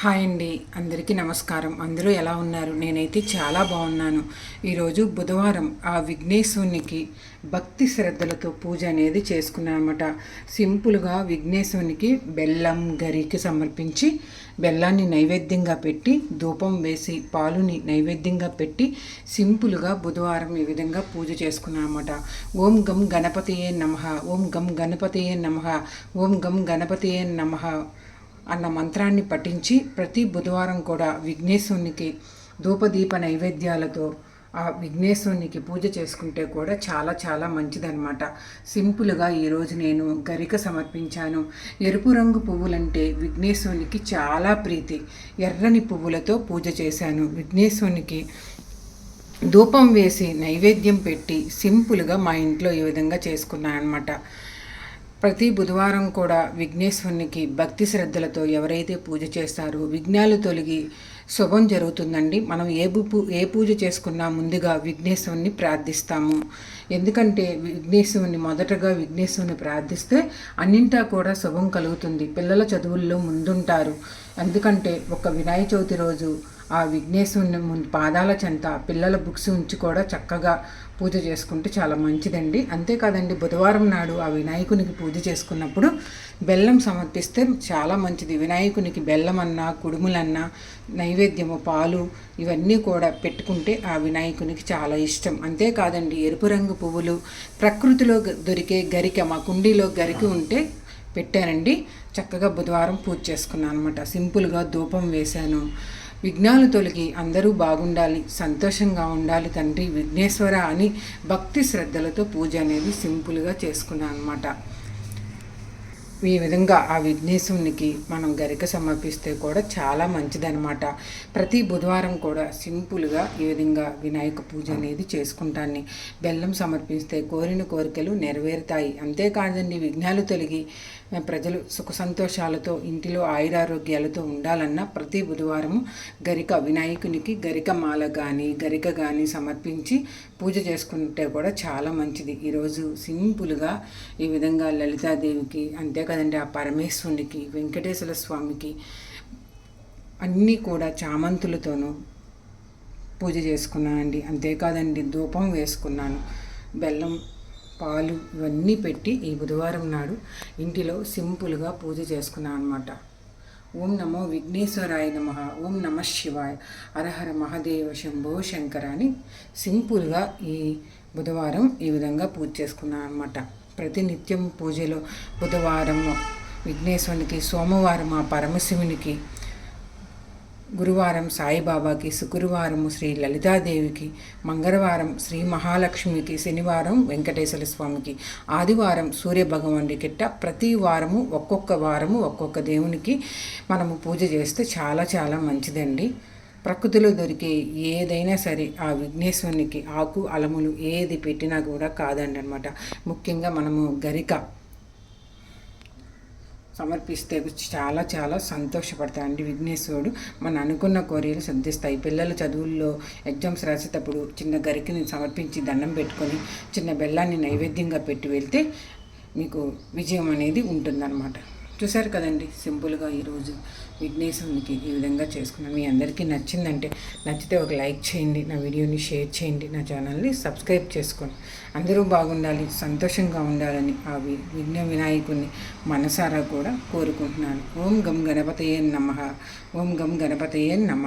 Hi అండి. అందరికీ నమస్కారం. అందరూ ఎలా ఉన్నారు? నేనైతే చాలా బాగున్నాను. ఈరోజు బుధవారం ఆ విఘ్నేశ్వరునికి భక్తి శ్రద్ధలతో పూజ అనేది చేసుకున్నాను అనమాట సింపుల్గా విఘ్నేశ్వరునికి బెల్లం గరికి సమర్పించి బెల్లాన్ని నైవేద్యంగా పెట్టి ధూపం వేసి పాలుని నైవేద్యంగా పెట్టి సింపుల్గా బుధవారం ఈ విధంగా పూజ చేసుకున్నాను అనమాట ఓం గం గణపతియే నమ. ఓం గం గణపతియే నమ. ఓం గం గణపతియే నమ. అన్న మంత్రాన్ని పఠించి ప్రతి బుధవారం కూడా విఘ్నేశ్వరునికి ధూపదీప నైవేద్యాలతో ఆ విఘ్నేశ్వరునికి పూజ చేసుకుంటే కూడా చాలా చాలా మంచిదన్నమాట. సింపుల్గా ఈరోజు నేను గరిక సమర్పించాను. ఎరుపు రంగు పువ్వులంటే విఘ్నేశ్వరునికి చాలా ప్రీతి. ఎర్రని పువ్వులతో పూజ చేశాను. విఘ్నేశ్వరునికి ధూపం వేసి నైవేద్యం పెట్టి సింపుల్గా మా ఇంట్లో ఈ విధంగా చేసుకున్నాను అనమాట ప్రతి బుధవారం కూడా విఘ్నేశ్వరునికి భక్తి శ్రద్ధలతో ఎవరైతే పూజ చేస్తారో విఘ్నాలు తొలగి శుభం జరుగుతుందండి. మనం ఏ పూ ఏ పూజ చేసుకున్నా ముందుగా విఘ్నేశ్వరుని ప్రార్థిస్తాము. ఎందుకంటే విఘ్నేశ్వరుని మొదటగా విఘ్నేశ్వరుని ప్రార్థిస్తే అన్నింటా కూడా శుభం కలుగుతుంది. పిల్లల చదువుల్లో ముందుంటారు. ఎందుకంటే ఒక వినాయక చవితి రోజు ఆ విఘ్నేశ్వరుని ముందు పాదాల చెంత పిల్లల బుక్స్ ఉంచి కూడా చక్కగా పూజ చేసుకుంటే చాలా మంచిదండి. అంతేకాదండి బుధవారం నాడు ఆ వినాయకునికి పూజ చేసుకున్నప్పుడు బెల్లం సమర్పిస్తే చాలా మంచిది. వినాయకునికి బెల్లం అన్నా కుడుములన్నా నైవేద్యము పాలు ఇవన్నీ కూడా పెట్టుకుంటే ఆ వినాయకునికి చాలా ఇష్టం. అంతేకాదండి ఎరుపు రంగు పువ్వులు ప్రకృతిలో దొరికే గరిక మా కుండీలో గరిక ఉంటే పెట్టానండి. చక్కగా బుధవారం పూజ చేసుకున్నాను అనమాట సింపుల్గా ధూపం వేశాను. విఘ్నాలు తొలగి అందరూ బాగుండాలి సంతోషంగా ఉండాలి తండ్రి విఘ్నేశ్వర అని భక్తి శ్రద్ధలతో పూజ అనేది సింపుల్గా చేసుకున్నాను అనమాట ఈ విధంగా ఆ విఘ్నేశ్వరునికి మనం గరిక సమర్పిస్తే కూడా చాలా మంచిదనమాట ప్రతి బుధవారం కూడా సింపుల్గా ఈ విధంగా వినాయక పూజ అనేది చేసుకుంటాను బెల్లం సమర్పిస్తే కోరిన కోరికలు నెరవేరుతాయి. అంతేకాదండి విఘ్నాలు తొలగి ప్రజలు సుఖ సంతోషాలతో ఇంటిలో ఆయురారోగ్యాలతో ఉండాలన్న ప్రతి బుధవారము గరిక వినాయకునికి గరిక మాల కానీ గరిక కానీ సమర్పించి పూజ చేసుకుంటే కూడా చాలా మంచిది. ఈరోజు సింపుల్గా ఈ విధంగా లలితాదేవికి అంతే కదండి ఆ పరమేశ్వరునికి వెంకటేశ్వర స్వామికి అన్నీ కూడా చామంతులతోనూ పూజ చేసుకున్నానండి. అంతేకాదండి ధూపం వేసుకున్నాను. బెల్లం పాలు ఇవన్నీ పెట్టి ఈ బుధవారం నాడు ఇంటిలో సింపుల్గా పూజ చేసుకున్నాను అనమాట ఓం నమో విఘ్నేశ్వరాయ నమ. ఓం నమ శివాయ. హరహర మహాదేవ శంభో శంకర అని సింపుల్గా ఈ బుధవారం ఈ విధంగా పూజ చేసుకున్నాను అనమాట ప్రతినిత్యం పూజలో బుధవారం విఘ్నేశ్వరునికి సోమవారం ఆ పరమశివునికి గురువారం సాయిబాబాకి శుక్రవారం శ్రీ లలితాదేవికి మంగళవారం శ్రీ మహాలక్ష్మికి శనివారం వెంకటేశ్వర స్వామికి ఆదివారం సూర్య కిట్ట ప్రతి వారము ఒక్కొక్క వారము ఒక్కొక్క దేవునికి మనము పూజ చేస్తే చాలా చాలా మంచిదండి. ప్రకృతిలో దొరికే ఏదైనా సరే ఆ విఘ్నేశ్వరునికి ఆకు అలములు ఏది పెట్టినా కూడా కాదండి అనమాట ముఖ్యంగా మనము గరిక సమర్పిస్తే చాలా చాలా సంతోషపడతాయండి విఘ్నేశ్వరుడు. మన అనుకున్న కోరికలు సిద్ధిస్తాయి. పిల్లల చదువుల్లో ఎగ్జామ్స్ రాసేటప్పుడు చిన్న గరికిని సమర్పించి దండం పెట్టుకొని చిన్న బెల్లాన్ని నైవేద్యంగా పెట్టి వెళ్తే మీకు విజయం అనేది ఉంటుందన్నమాట. చూసారు కదండి సింపుల్గా ఈరోజు విఘ్నేశ్వరునికి ఈ విధంగా చేసుకున్నాను మీ అందరికీ నచ్చిందంటే నచ్చితే ఒక లైక్ చేయండి నా వీడియోని షేర్ చేయండి నా ఛానల్ని సబ్స్క్రైబ్ చేసుకోండి. అందరూ బాగుండాలి సంతోషంగా ఉండాలని ఆ విఘ్న వినాయకుడిని మనసారా కూడా కోరుకుంటున్నాను. ఓం గం గణపతయే నమ ఓం గం గణపతయే నమ.